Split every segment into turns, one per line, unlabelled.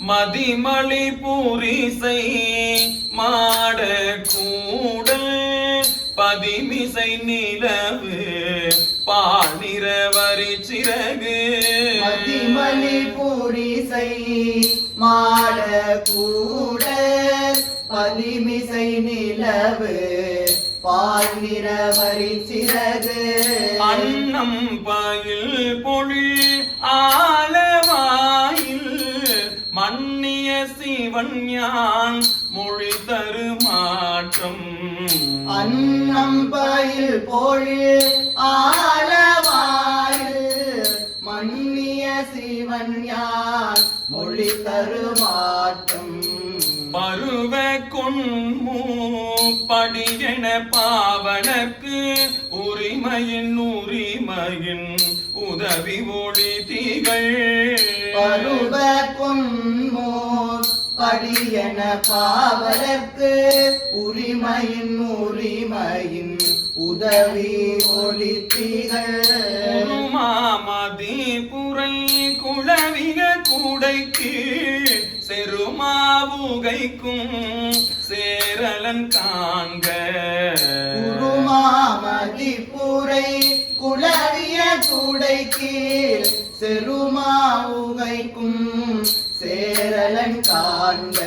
மதிமலி பூரிசை மாட கூடல் பதிமிசை நிலவு பாணிர வரி சிறகு.
மதிமலி பூரிசை மாட கூட பதிமிசை நிலவு பால் நிறவரி சிறகு.
அன்னம் பயில் பொழில் சிவன் யான் மொழி தரு மாற்றம்
அன்னம் பயில் பொழில் ஆலவாயில் மன்னிய சிவன் யான் மொழி தருமாற்றம்.
பருவ கொன்மூ படியென பாவனக்கு உரிமையின் உரிமையின் உதவி ஒளி திகழ்
பருவ பொன்மோர் படியன பாவலர்க்கு உரிமையின் உரிமையின் உதவி ஒளித்திகள்
உருமாமதி புரை குளவிய கூடைக்கு செருமாவுகைக்கும் சேரலன் காண்க
உருமாமதி பூரை குளவிய கூடை கீழ் செருமாவுகைக்கும் சேரலன் காண்க.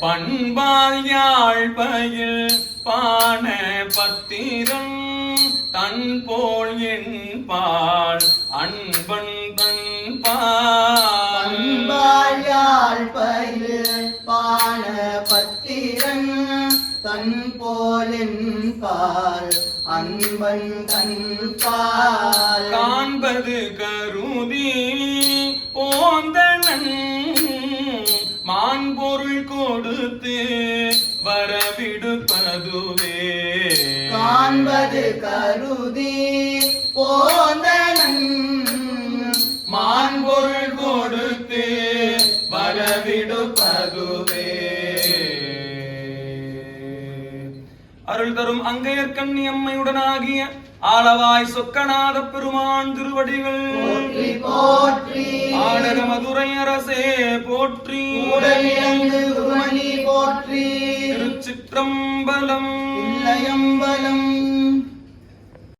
பண்பால் யாழ் பயில் பான பத்திரம் தன் போல் என் பால் அன் தன்
போலின் பால் அன்பன் தன் பால்
காண்பது கருதி போந்தனன் மான்பொருள் கொடுத்து வரவிடுப்பதுவே.
காண்பது கருதி போந்தனன்
மான்பொருள் கொடுத்து வரவிடுப்பதுவே. அருள் தரும் அங்கையர் கண்ணி அம்மையுடனாகிய ஆளவாய் சொக்கநாத பெருமான் திருவடிகள். ஆடக மதுரை அரசே போற்றி.
போற்றி.
திருச்சிற்றம்பலம்.
இல்லையம்பலம்.